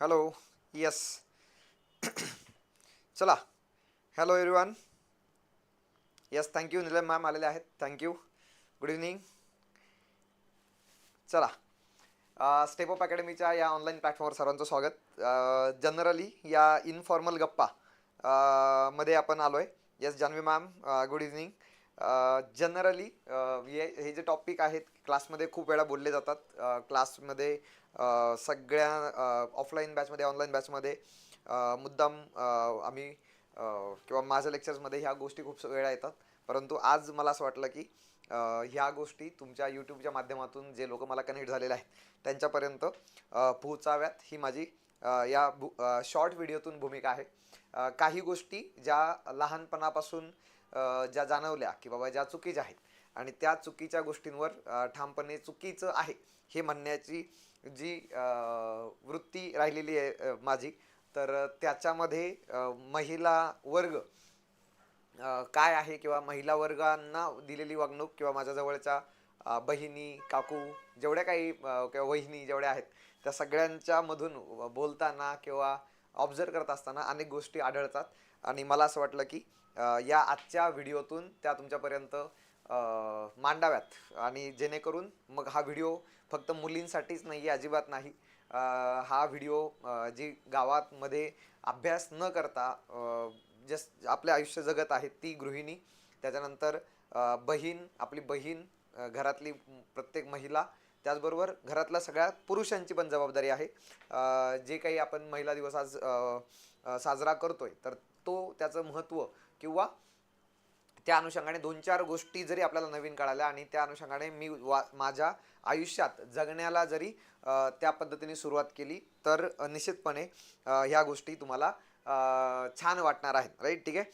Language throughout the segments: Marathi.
हॅलो यस चला. Hello everyone yes thank you Neelam ma'am आलेले आहेत. थँक्यू गुड इव्हनिंग चला. स्टेप अप अकॅडमीच्या या ऑनलाईन प्लॅटफॉर्मवर सर्वांचं स्वागत. जनरली या इनफॉर्मल गप्पा मध्ये आपण आलो आहे yes Janhavi ma'am good evening generally हे हे जे टॉपिक आहेत क्लासमध्ये खूप वेळा बोलले जातात. क्लासमध्ये सगळ्या ऑफलाईन बॅचमध्ये ऑनलाईन बॅचमध्ये मुद्दाम आम्ही किंवा माझ्या लेक्चर्समध्ये ह्या गोष्टी खूप वेळा येतात. परंतु आज मला असं वाटलं की ह्या गोष्टी तुमच्या यूट्यूबच्या माध्यमातून जे लोक मला कनेक्ट झालेले आहेत त्यांच्यापर्यंत पोहोचाव्यात ही माझी या भू शॉर्ट व्हिडिओतून भूमिका आहे. काही गोष्टी ज्या लहानपणापासून ज्या जाणवल्या की बाबा ज्या चुकीच्या आहेत आणि त्या चुकीच्या गोष्टींवर ठामपणे चुकीचं आहे हे म्हणण्याची जी वृत्ती राहिलेली आहे माझी तर त्याच्यामध्ये महिला वर्ग काय आहे किंवा महिला वर्गांना दिलेली वागणूक किंवा माझ्या जवळच्या बहिणी काकू जेवढ्या काही किंवा वहिनी जेवढ्या आहेत त्या सगळ्यांच्यामधून बोलताना किंवा ऑब्झर्व करत असताना अनेक गोष्टी आढळतात. आणि मला असं वाटलं की या आजच्या व्हिडिओतून त्या तुमच्यापर्यंत मांडाव्यात. आणि जेणेकरून मग हा व्हिडिओ फक्त मुलींसाठीच नाही आहे अजिबात नाही. हा व्हिडिओ जी गावातमध्ये अभ्यास न करता जस्ट आपले आयुष्य जगत आहे ती गृहिणी त्याच्यानंतर बहीण आपली बहीण घरातली प्रत्येक महिला त्याचबरोबर घरातल्या सगळ्या पुरुषांची पण जबाबदारी आहे. जे काही आपण महिला दिवस आज साजरा करतोय तर तो त्याचं महत्त्व किंवा त्या अनुषंगाने दोन चार गोष्टी जरी आपल्याला नवीन कळाल्या आणि त्या अनुषंगाने मी वा माझ्या आयुष्यात जगण्याला जरी त्या पद्धतीने सुरुवात केली तर निश्चितपणे ह्या गोष्टी तुम्हाला छान वाटणार आहेत. राईट ठीक आहे?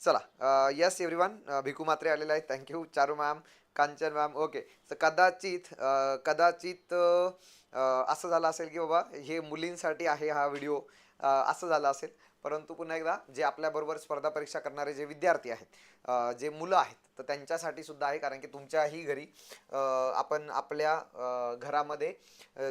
चला यस एव्हरीवन भिकू मात्रे आलेले आहेत. Thank you Charu ma'am Kanchan ma'am okay तर कदाचित कदाचित असं झालं असेल की बाबा हे मुलींसाठी आहे हा व्हिडिओ असं झालं असेल. परंतु पुन्हा एकदा जे आपल्याबरोबर स्पर्धा परीक्षा करणारे जे विद्यार्थी आहेत जे मुलं आहेत तर त्यांच्यासाठी सुद्धा आहे कारण की तुमच्याही घरी आपण आपल्या घरामध्ये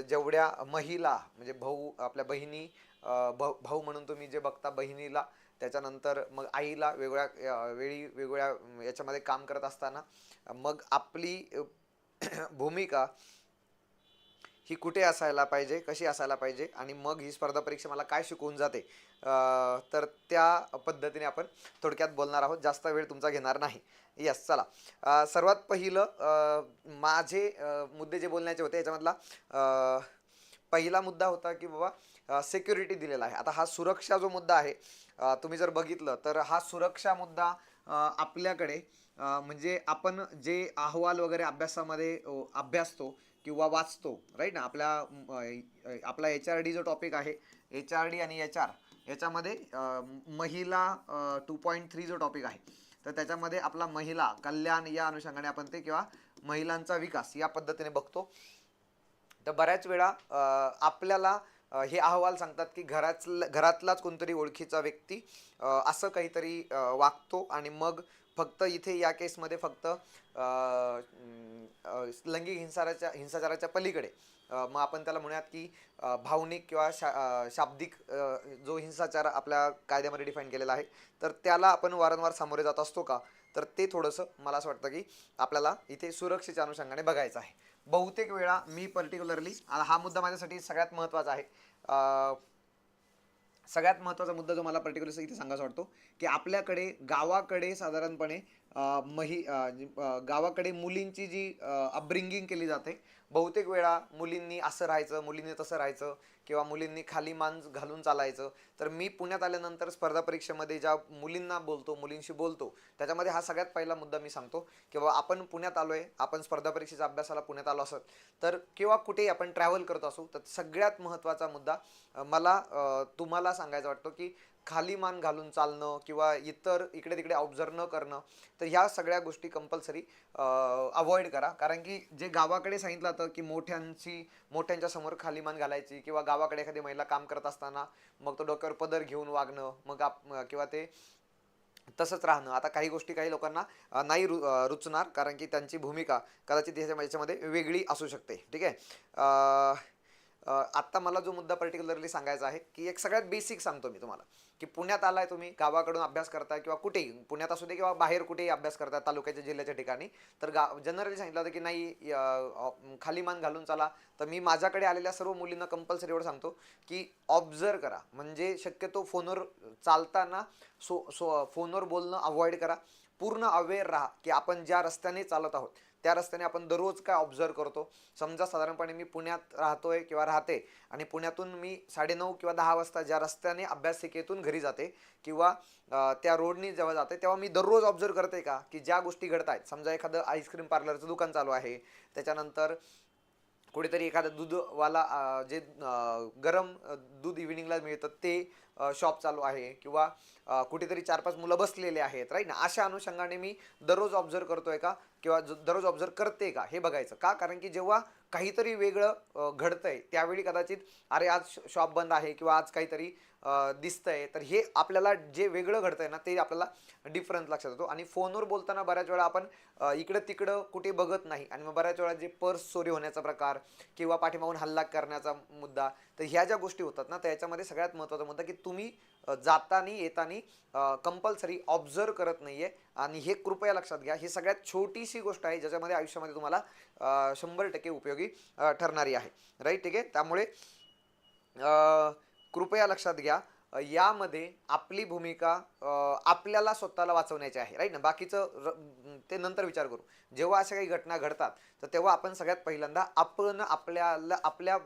जेवढ्या महिला म्हणजे भाऊ आपल्या बहिणी भाऊ म्हणून तुम्ही जे बघता बहिणीला त्याच्यानंतर मग आईला वेगवेगळ्या वेळी वेगवेगळ्या याच्यामध्ये काम करत असताना मग आपली भूमिका ही कुठे असायला पाहिजे कशी असायला पाहिजे आणि मग ही स्पर्धा परीक्षा मला काय शिकवून जाते तर त्या पद्धतीने आपण थोडक्यात बोलणार आहोत. जास्त वेळ तुमचा घेणार नाही. यस चला. सर्वात पहिलं माझे मुद्दे जे बोलण्याचे होते याच्यामधला पहिला मुद्दा होता की बाबा सिक्युरिटी दिलेला आहे. आता हा सुरक्षा जो मुद्दा आहे तुम्ही जर बघितलं तर हा सुरक्षा मुद्दा आपल्याकडे म्हणजे आपण जे अहवाल वगैरे अभ्यासामध्ये अभ्यासतो किंवा वाचतो राईट ना? आपल्या आपला एच आर डी जो टॉपिक आहे एच आर डी आणि एच आर याच्यामध्ये महिला टू पॉईंट थ्री जो टॉपिक आहे तर त्याच्यामध्ये आपला महिला कल्याण या अनुषंगाने आपण ते किंवा महिलांचा विकास या पद्धतीने बघतो. तर बऱ्याच वेळा आपल्याला हे अहवाल सांगतात की घरातल घरातलाच कोणतरी ओळखीचा व्यक्ती असं काहीतरी वागतो आणि मग फक्त इथे या केसमध्ये फक्त लैंगिक हिंसाचाराच्या हिंसाचाराच्या पलीकडे. मग आपण त्याला म्हणूयात की भावनिक किंवा शा शाब्दिक जो हिंसाचार आपल्या कायद्यामध्ये डिफाईन केलेला आहे तर त्याला आपण वारंवार सामोरे जात असतो का? तर ते थोडंसं मला असं वाटतं की आपल्याला इथे सुरक्षेच्या अनुषंगाने बघायचं आहे. बहुतेक वेळा मी पर्टिक्युलरली हा मुद्दा माझ्यासाठी सगळ्यात महत्त्वाचा आहे. सगळ्यात महत्त्वाचा मुद्दा जो मला पर्टिक्युलर इथे सांगायचा वाटतो की आपल्याकडे गावाकडे साधारणपणे मही गावाकडे मुलींची जी अपब्रिंगिंग केली जाते बहुतेक वेळा मुलींनी असं राहायचं मुलींनी तसं राहायचं किंवा मुलींनी खाली मान घालून चालायचं. तर मी पुण्यात आल्यानंतर स्पर्धा परीक्षेमध्ये ज्या मुलींना बोलतो मुलींशी बोलतो त्याच्यामध्ये हा सगळ्यात पहिला मुद्दा मी सांगतो किंवा आपण पुण्यात आलो आहे आपण स्पर्धा परीक्षेच्या अभ्यासाला पुण्यात आलो असत तर किंवा कुठेही आपण ट्रॅव्हल करत असू तर सगळ्यात महत्त्वाचा मुद्दा मला तुम्हाला सांगायचा वाटतो की खाली मान घालून चालणं किंवा इतर इकडे तिकडे ऑब्झर्व न करणं तर ह्या सगळ्या गोष्टी कंपल्सरी अवॉइड करा. कारण की जे गावाकडे सांगितलं जातं की मोठ्यांची मोठ्यांच्या समोर खाली मान घालायची किंवा गावाकडे एखादी महिला काम करत असताना मग तो डोक्यावर पदर घेऊन वागणं मग आप किंवा ते तसंच राहणं. आता काही गोष्टी काही लोकांना नाही रु रुचणार कारण की त्यांची भूमिका कदाचित ह्याच्या याच्यामध्ये वेगळी असू शकते. ठीक आहे? आत्ता मला जो मुद्दा पर्टिक्युलरली सांगायचा आहे की एक सगळ्यात बेसिक सांगतो मी तुम्हाला की पुण्यात आलाय तुम्ही गावाकडून अभ्यास करताय किंवा कुठेही पुण्यात असू दे किंवा बाहेर कुठेही अभ्यास करताय तालुक्याच्या जिल्ह्याच्या ठिकाणी तर गा जनरली सांगितलं होतं की नाही खाली मान घालून चला. तर मी माझ्याकडे आलेल्या सर्व मुलींना कंपल्सरी एवढं सांगतो की ऑब्झर्व करा. म्हणजे शक्यतो फोनवर चालताना सो सो फोनवर बोलणं अवॉइड करा. पूर्ण अवेअर राहा की आपण ज्या रस्त्याने चालत आहोत त्या रस्त्याने आपण दररोज काय ऑब्झर्व करतो? समजा साधारणपणे मी पुण्यात राहतोय किंवा राहते आणि पुण्यातून मी साडेनऊ किंवा दहा वाजता ज्या रस्त्याने अभ्यासिकेतून घरी जाते किंवा त्या रोडनी जेव्हा जाते तेव्हा मी दररोज ऑब्झर्व करते का? की ज्या गोष्टी घडत आहेत समजा एखादं आईस्क्रीम पार्लरचं दुकान चालू आहे. त्याच्यानंतर कुठेतरी एखादा दूधवाला जे गरम दूध इव्हिनिंगला मिळतं ते शॉप चालू आहे किंवा कुठेतरी चार पाच मुलं बसलेले आहेत राईट ना? अशा अनुषंगाने मी दररोज ऑब्झर्व करतोय का? किंवा दररोज ऑब्झर्व करते का? हे बघायचं. का? कारण की जेव्हा काहीतरी वेगळं घडतंय त्यावेळी कदाचित अरे आज शॉप बंद आहे किंवा आज काहीतरी दिसतंय. तर हे आपल्याला जे वेगळं घडतंय ना ते आपल्याला डिफरन्स लक्षात येतो. आणि फोनवर बोलताना बऱ्याच वेळा आपण इकडं तिकडं कुठे बघत नाही. आणि मग बऱ्याच वेळा जे पर्स चोरी होण्याचा प्रकार किंवा पाठीमागून हल्ला करण्याचा मुद्दा तर ह्या ज्या गोष्टी होतात ना त्याच्यामध्ये सगळ्यात महत्त्वाचा मुद्दा की तुम्ही जाताना जातानी कंपल्सरी ऑब्झर्व करत नाही आहे आणि हे कृपया लक्षात घ्या. ही सगळ्यात छोटीशी गोष्ट आहे ज्याच्यामध्ये आयुष्यामध्ये तुम्हाला शंभर टक्के उपयोगी ठरणारी आहे. राईट ठीक आहे? त्यामुळे कृपया लक्षात घ्या यामध्ये आपली भूमिका आपल्याला स्वतःला वाचवण्याची आहे राईट ना बाकीचं र- ते नंतर विचार करू. जेव्हा अशा काही घटना घडतात तर तेव्हा आपण सगळ्यात पहिल्यांदा आपण आपल्याला आपल्या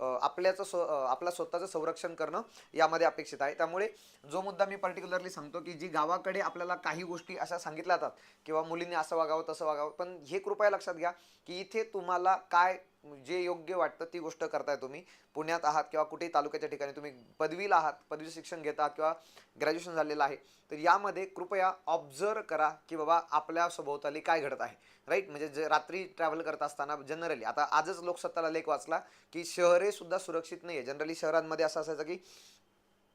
आपल्याचं स्व आपला आपलं स्वतःचं संरक्षण करणं यामध्ये अपेक्षित आहे. त्यामुळे जो मुद्दा मी पर्टिक्युलरली सांगतो की जी गावाकडे आपल्याला काही गोष्टी अशा सांगितल्या जातात किंवा मुलींनी असं वागावं तसं वागावं पण हे कृपया लक्षात घ्या की इथे तुम्हाला काय जे योग्य वाटतं ती गोष्ट करताय तुम्ही. पुण्यात आहात किंवा कुठेही तालुक्याच्या ठिकाणी तुम्ही पदवीला आहात पदवीचं शिक्षण घेता किंवा ग्रॅज्युएशन झालेलं आहे तर यामध्ये कृपया ऑब्झर्व करा की बाबा आपल्या सभोवताली काय घडत आहे. राईट म्हणजे जे रात्री ट्रॅव्हल करत असताना जनरली आता आजच लोकसत्ताला लेख वाचला की शहरेसुद्धा सुरक्षित नाही आहे जनरली शहरांमध्ये असं असायचं की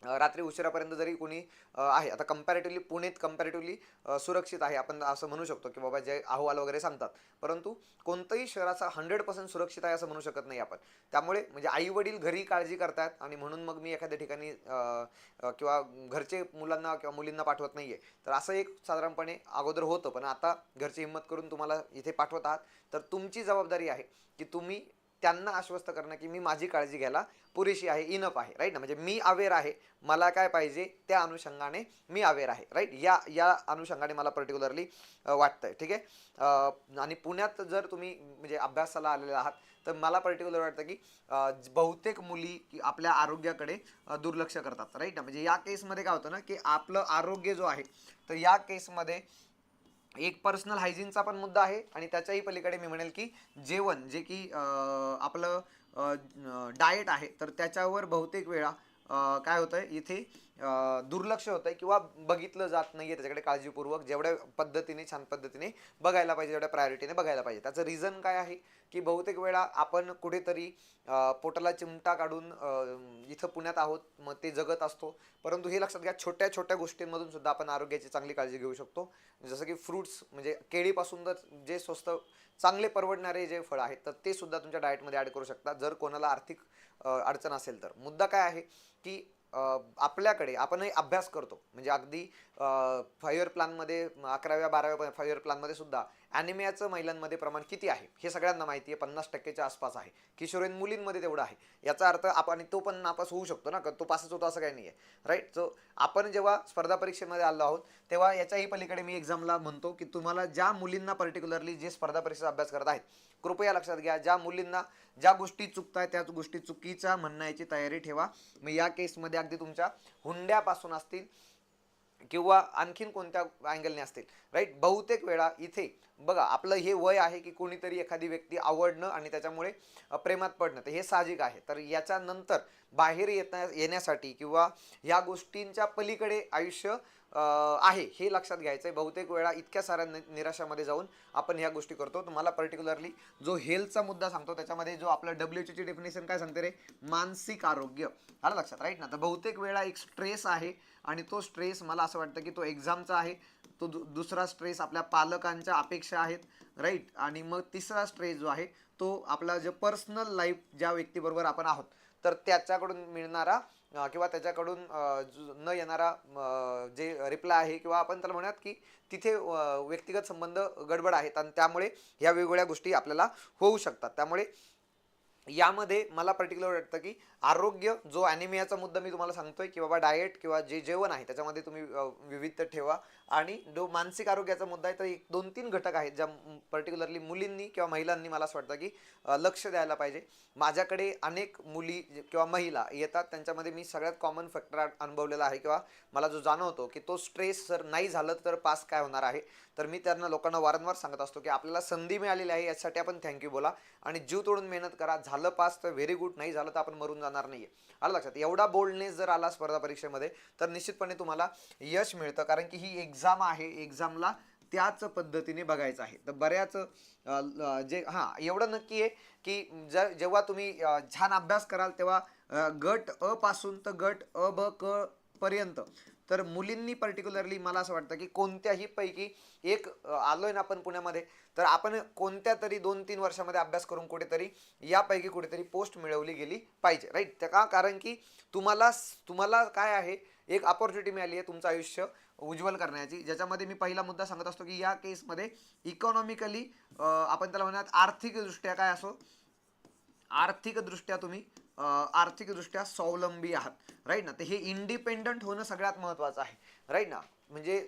रात्री उशिरापर्यंत जरी कोणी आहे आता कम्पॅरेटिव्हली पुणेत कम्पॅरेटिव्हली सुरक्षित आहे आपण असं म्हणू शकतो की बाबा जे अहवाल वगैरे सांगतात. परंतु कोणतंही शहराचा हंड्रेड पर्सेंट सुरक्षित आहे असं म्हणू शकत नाही आपण. त्यामुळे म्हणजे आई वडील घरी काळजी करतात आणि म्हणून मग मी एखाद्या ठिकाणी किंवा घरचे मुलांना किंवा मुलींना पाठवत नाही आहे तर असं एक साधारणपणे अगोदर होतं. पण आता घरची हिंमत करून तुम्हाला इथे पाठवत आहात. तर तुमची जबाबदारी आहे की तुम्ही त्यांना आश्वस्त करणं की मी माझी काळजी घ्यायला पुरेशी आहे इनफ आहे राईट ना? म्हणजे मी अवेअर आहे मला काय पाहिजे त्या अनुषंगाने मी अवेअर आहे राईट या या अनुषंगाने मला पर्टिक्युलरली वाटतं आहे ठीक आहे? आणि पुण्यात जर तुम्ही म्हणजे अभ्यासाला आलेले आहात तर मला पर्टिक्युलर वाटतं की बहुतेक मुली की आपल्या आरोग्याकडे दुर्लक्ष करतात राईट ना? म्हणजे या केसमध्ये काय होतं ना की आपलं आरोग्य जो आहे तर या केसमध्ये एक पर्सनल हायजीनचा पण मुद्दा आहे आणि त्याच्याही पलीकडे मी म्हणेल की जेवण जे की आपलं डाएट आहे तर त्याच्यावर बहुतेक वेळा काय काय आहे इथे दुर्लक्ष दुर्लक्ष होतंय किंवा बघितलं जात नाहीये त्याच्याकडे काळजीपूर्वक जेवढ्या पद्धतीने छान पद्धतीने बघायला पाहिजे जेवढ्या प्रायोरिटीने बघायला पाहिजे. त्याचं रिझन काय आहे की बहुतेक वेळा आपण कुठेतरी पोटाला चिमटा काढून इथं पुण्यात आहोत मग ते जगत असतो. परंतु हे लक्षात घ्या छोट्या छोट्या गोष्टींमधून सुद्धा आपण आरोग्याची चांगली काळजी घेऊ शकतो. जसं की फ्रुट्स म्हणजे केळीपासून तर जे स्वस्त चांगले परवडणारे जे फळ आहेत तर ते सुद्धा तुमच्या डाएटमध्ये ॲड करू शकता. जर कोणाला आर्थिक अडचण असेल तर. मुद्दा काय आहे की आपल्याकडे आपणही अभ्यास करतो. म्हणजे अगदी फाईव्ह प्लानमध्ये प्लॅनमध्ये अकराव्या बाराव्या फायर प्लानमध्ये प्लॅनमध्ये सुद्धा ॲनिमियाचं महिलांमध्ये प्रमाण किती आहे? हे सगळ्यांना माहिती आहे. पन्नास टक्केच्या आसपास आहे. किशोरीन मुलींमध्ये तेवढं आहे. याचा अर्थ आपण तो पण नापास होऊ शकतो ना का तो पासच होतो असं काही नाही आहे राईट सो आपण जेव्हा स्पर्धा परीक्षेमध्ये आलो आहोत तेव्हा याच्याही पलीकडे मी एक्झामला म्हणतो की तुम्हाला ज्या मुलींना पर्टिक्युलरली जे स्पर्धा परीक्षेचा अभ्यास करत आहेत कृपया लक्षात घ्या ज्या मुलींना ज्या गोष्टी चुकताय त्याच गोष्टी चुकीच्या म्हणण्याची तयारी ठेवा. मग या केसमध्ये अगदी तुमच्या हुंड्यापासून असतील किंवा आणखीन कोणत्या अँगलने असतील. राईट बहुतेक वेळा इथे बघा आपलं हे वय आहे की कोणीतरी एखादी व्यक्ती आवडणं आणि त्याच्यामुळे प्रेमात पडणं तर हे साहजिक आहे. तर याच्यानंतर बाहेर येता येण्यासाठी किंवा ह्या गोष्टींच्या पलीकडे आयुष्य आहे. हे लक्षात घ्यायचं आहे बहुतेक वेळा इतक्या साऱ्या नि- निराशामध्ये जाऊन आपण ह्या गोष्टी करतो. तुम्हाला मला पर्टिक्युलरली जो हेल्थचा मुद्दा सांगतो त्याच्यामध्ये जो आपला डब्ल्यू ची डेफिनेशन काय सांगते रे? मानसिक आरोग्य. आलं लक्षात राईट ना तर बहुतेक वेळा एक स्ट्रेस आहे आणि तो स्ट्रेस मला असं वाटतं की तो एक्झामचा आहे. तो दु- दुसरा स्ट्रेस आपल्या पालकांच्या अपेक्षा आहेत राईट आणि मग तिसरा स्ट्रेस जो आहे तो आपला जे पर्सनल लाईफ ज्या व्यक्तीबरोबर आपण आहोत तर त्याच्याकडून मिळणारा किंवा त्याच्याकडून न येणारा जे रिप्लाय आहे किंवा आपण त्याला म्हणूयात की तिथे व्यक्तिगत संबंध गडबड आहेत आणि त्यामुळे ह्या वेगवेगळ्या गोष्टी आपल्याला होऊ शकतात. त्यामुळे यामध्ये मला पर्टिक्युलर वाटतं की आरोग्य जो ॲनिमियाचा मुद्दा मी तुम्हाला सांगतोय की बाबा डाएट किंवा जे जेवण आहे त्याच्यामध्ये तुम्ही विविध ठेवा. आणि जो मानसिक आरोग्याचा मुद्दा आहे तर एक दोन तीन घटक आहेत ज्या पर्टिक्युलरली मुलींनी किंवा महिलांनी मला असं वाटतं की लक्ष द्यायला पाहिजे. माझ्याकडे अनेक मुली किंवा महिला येतात त्यांच्यामध्ये मी सगळ्यात कॉमन फॅक्टर अनुभवलेला आहे किंवा मला जो जाणवतो की तो स्ट्रेस जर नाही झालं तर पास काय होणार आहे? तर मी त्यांना लोकांना वारंवार सांगत असतो की आपल्याला संधी मिळालेली आहे यासाठी आपण थँक्यू बोला. आणि जीव तोडून मेहनत करा. झालं पास तर व्हेरी गुड नाही झालं तर आपण मरून जाणार नाही आहे आलं लक्षात? एवढा बोल्डनेस जर आला स्पर्धा परीक्षेमध्ये तर निश्चितपणे तुम्हाला यश मिळतं. कारण की ही एक एक्झाम आहे एक्झामला त्याच पद्धतीने बघायचं आहे. तर बऱ्याच ल- जे हां एवढं नक्की आहे की ज जेव्हा तुम्ही छान अभ्यास कराल तेव्हा गट अ पासून तर गट अ ब क पर्यंत. तर मुलींनी पर्टिक्युलरली मला असं वाटतं की कोणत्याही पैकी एक आलो आलोय ना आपण पुण्यामध्ये तर आपण कोणत्या तरी दोन तीन वर्षामध्ये अभ्यास करून कुठेतरी यापैकी कुठेतरी पोस्ट मिळवली गेली पाहिजे राईट त्या का कारण की तुम्हाला तुम्हाला काय आहे एक अपॉर्च्युनिटी मिळाली आहे तुमचं आयुष्य उज्ज्वल करण्याची. ज्याच्यामध्ये मी पहिला मुद्दा सांगत असतो की या केसमध्ये इकॉनॉमिकली आपण त्याला म्हणूयात आर्थिकदृष्ट्या काय असो आर्थिकदृष्ट्या तुम्ही आर्थिकदृष्ट्या स्वावलंबी आहात. राईट ना? तर हे इंडिपेंडंट होणं सगळ्यात महत्त्वाचं आहे. राईट ना? म्हणजे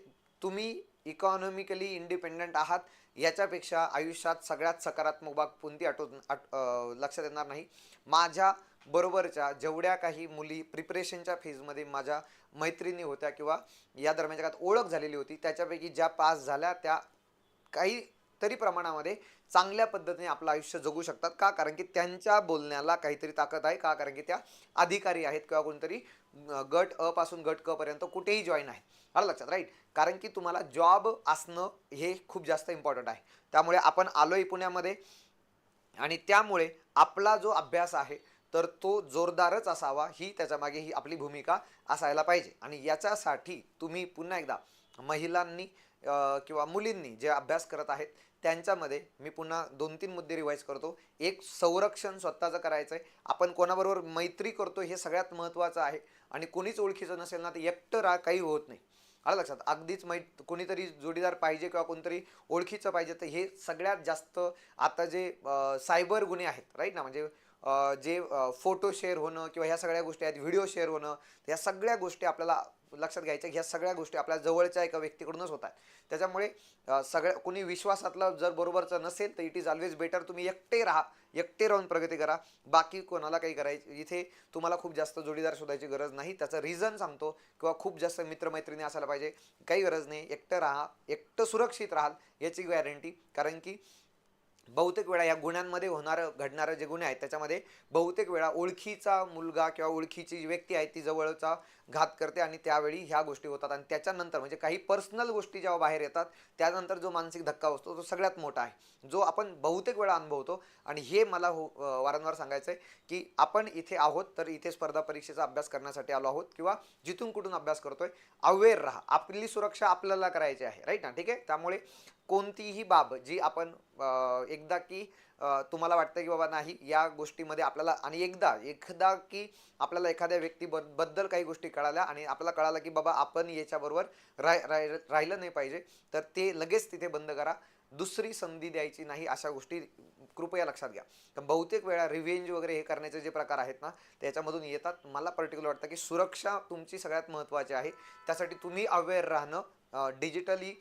तुम्ही इकॉनॉमिकली इंडिपेंडंट आहात याच्यापेक्षा आयुष्यात सगळ्यात सकारात्मक बाब कोणती आठवत आठ लक्षात येणार नाही. माझ्या बरोबरच्या जेवढ्या काही मुली प्रिपरेशनच्या फेजमध्ये माझ्या मैत्रिणी होत्या किंवा या दरम्यानच्या काळात ओळख झालेली होती त्याच्यापैकी ज्या पास झाल्या त्या काही तरी प्रमाणामध्ये चांगल्या पद्धतीने आपलं आयुष्य जगू शकतात. का? कारण की त्यांच्या बोलण्याला काहीतरी ताकद आहे. का? कारण की त्या अधिकारी आहेत किंवा कोणतरी गट अ पासून गट क पर्यंत कुठेही जॉईन आहे आलं लक्षात राईट कारण की तुम्हाला जॉब असणं हे खूप जास्त इम्पॉर्टंट आहे. त्यामुळे आपण आलोय पुण्यामध्ये आणि त्यामुळे आपला जो अभ्यास आहे तर तो जोरदारच असावा ही त्याच्यामागे ही आपली भूमिका असायला पाहिजे. आणि याच्यासाठी तुम्ही पुन्हा एकदा महिलांनी किंवा मुलींनी जे अभ्यास करत आहेत त्यांच्यामध्ये मी पुन्हा दोन तीन मुद्दे रिवाईज करतो. एक संरक्षण स्वतःचं करायचं आहे आपण कोणाबरोबर मैत्री करतो हे सगळ्यात महत्त्वाचं आहे. आणि कोणीच ओळखीचं नसेल ना तर एकटं रा काही होत नाही. आलं लक्षात? अगदीच मै कोणीतरी जोडीदार पाहिजे किंवा कोणतरी ओळखीचं पाहिजे तर हे सगळ्यात जास्त आता जे सायबर गुन्हे आहेत राईट ना? म्हणजे जे फोटो शेअर होणं किंवा ह्या सगळ्या गोष्टी आहेत व्हिडिओ शेअर होणं ह्या सगळ्या गोष्टी आपल्याला लक्षात घ्यायच्या ह्या सगळ्या गोष्टी आपल्या जवळच्या एका व्यक्तीकडूनच होतात. त्याच्यामुळे सगळ्या कोणी विश्वासातलं जर बरोबरचं नसेल तर इट इज ऑलवेज बेटर तुम्ही एकटे राहा एकटे राहून प्रगती करा. बाकी कोणाला काही करायची इथे तुम्हाला खूप जास्त जोडीदार शोधायची गरज नाही. त्याचं रिझन सांगतो किंवा खूप जास्त मित्रमैत्रिणी असायला पाहिजे. काही गरज नाही. एकटं राहा एकटं सुरक्षित राहाल याची गॅरंटी कारण की बहुतेक वेळा या गुन्ह्यांमध्ये होणारं घडणारं जे गुन्हे आहेत त्याच्यामध्ये बहुतेक वेळा ओळखीचा मुलगा किंवा ओळखीची जी व्यक्ती आहे ती जवळचा घात करते आणि त्यावेळी ह्या गोष्टी होतात. आणि त्याच्यानंतर म्हणजे काही पर्सनल गोष्टी जेव्हा बाहेर येतात त्यानंतर जो मानसिक धक्का असतो तो सगळ्यात मोठा आहे. जो आपण बहुतेक वेळा अनुभवतो. आणि हे मला हो वारंवार सांगायचं आहे की आपण इथे आहोत तर इथे स्पर्धा परीक्षेचा अभ्यास करण्यासाठी आलो आहोत किंवा जिथून कुठून अभ्यास करतोय अवेअर राहा. आपली सुरक्षा आपल्याला करायची आहे. राईट ना? ठीक आहे? त्यामुळे कोणतीही बाब जी आपण एकदा की तुम्हाला वाटतं की बाबा नाही या गोष्टीमध्ये आपल्याला आणि एकदा एकदा की आपल्याला एखाद्या व्यक्तीबद्दल काही गोष्टी कळाल्या आणि आपल्याला कळालं की बाबा आपण याच्याबरोबर राय राय राहिलं नाही पाहिजे तर ते लगेच तिथे बंद करा. दुसरी संधी द्यायची नाही अशा गोष्टी कृपया लक्षात घ्या. तर बहुतेक वेळा रिव्हेंज वगैरे हे करण्याचे जे प्रकार आहेत ना त्याच्यामधून येतात. मला पर्टिक्युलर वाटतं की सुरक्षा तुमची सगळ्यात महत्त्वाची आहे. त्यासाठी तुम्ही अवेअर राहणं डिजिटली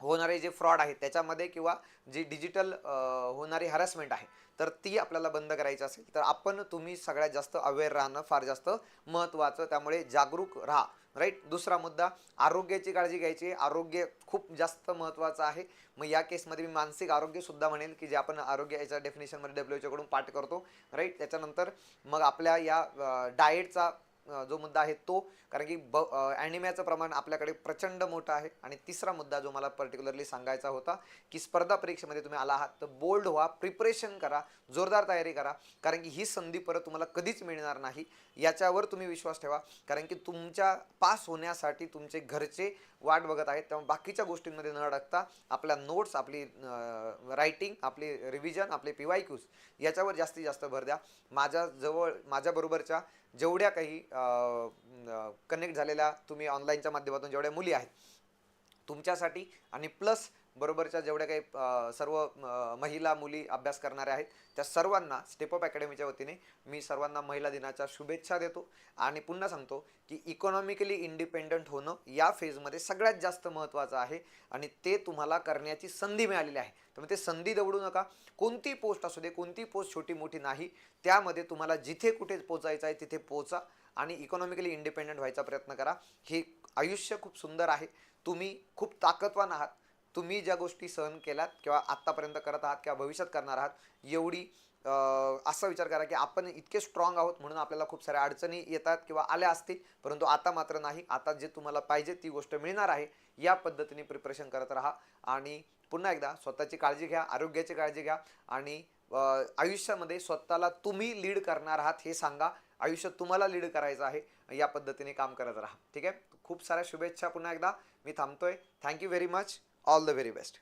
होणारे जे फ्रॉड आहेत त्याच्यामध्ये किंवा जी डिजिटल होणारी हॅरॅसमेंट आहे तर ती आपल्याला बंद करायची असेल तर आपण तुम्ही सगळ्यात जास्त अवेअर राहणं फार जास्त महत्त्वाचं. त्यामुळे जागरूक राहा राईट दुसरा मुद्दा आरोग्याची काळजी घ्यायची. आरोग्य खूप जास्त महत्त्वाचं आहे. मग या केसमध्ये मी मानसिक आरोग्यसुद्धा म्हणेल की जे आपण आरोग्य याच्या डेफिनेशनमध्ये डब्ल्यू पाठ करतो राईट त्याच्यानंतर मग आपल्या या डाएटचा जो मुद्दा आहे तो कारण की ब ॲनिम्याचं प्रमाण आपल्याकडे प्रचंड मोठं आहे. आणि तिसरा मुद्दा जो मला पर्टिक्युलरली सांगायचा होता की स्पर्धा परीक्षेमध्ये तुम्ही आला आहात तर बोल्ड व्हा प्रिपरेशन करा जोरदार तयारी करा. कारण की ही संधी परत तुम्हाला कधीच मिळणार नाही याच्यावर तुम्ही विश्वास ठेवा. कारण की तुमच्या पास होण्यासाठी तुमचे घरचे वाट बघत आहेत तेव्हा बाकीच्या गोष्टींमध्ये न अडकता आपल्या नोट्स आपली रायटिंग आपली रिव्हिजन आपले पी वाय क्यूज याच्यावर जास्तीत जास्त भर द्या. माझ्याजवळ माझ्याबरोबरच्या जेवढ्या काही कनेक्ट झालेल्या तुम्ही ऑनलाईनच्या माध्यमातून जेवढ्या मुली आहेत तुमच्यासाठी आणि प्लस बरोबरच्या जेवढ्या काही सर्व महिला मुली अभ्यास करणाऱ्या आहेत त्या सर्वांना स्टेपअप अकॅडमीच्या वतीने मी सर्वांना महिला दिनाच्या शुभेच्छा देतो. आणि पुन्हा सांगतो की इकॉनॉमिकली इंडिपेंडंट होणं या फेजमध्ये सगळ्यात जास्त महत्त्वाचं आहे. आणि ते तुम्हाला करण्याची संधी मिळालेली आहे. त्यामुळे ते संधी दवडू नका. कोणती पोस्ट असू दे कोणती पोस्ट छोटी मोठी नाही त्यामध्ये तुम्हाला जिथे कुठे पोचायचं आहे तिथे पोचा आणि इकॉनॉमिकली इंडिपेंडंट व्हायचा प्रयत्न करा. हे आयुष्य खूप सुंदर आहे. तुम्ही खूप ताकदवान आहात. तुम्ही ज्या गोष्टी सहन केल्यात किंवा आत्तापर्यंत करत आहात किंवा भविष्यात करणार आहात एवढी असा विचार करा की आपण इतके स्ट्रॉंग आहोत म्हणून आपल्याला खूप साऱ्या अडचणी येतात किंवा आल्या असतील परंतु आता मात्र नाही. आता जे तुम्हाला पाहिजे ती गोष्ट मिळणार आहे या पद्धतीने प्रिपरेशन करत राहा आणि पुन्हा एकदा स्वतःची काळजी घ्या आरोग्याची काळजी घ्या आणि आयुष्यामध्ये स्वतःला तुम्ही लीड करणार आहात हे सांगा. आयुष्य तुम्हाला लीड करायचं आहे या पद्धतीने काम करत राहा. ठीक आहे? खूप साऱ्या शुभेच्छा पुन्हा एकदा. मी थांबतोय. Thank you very much all the very best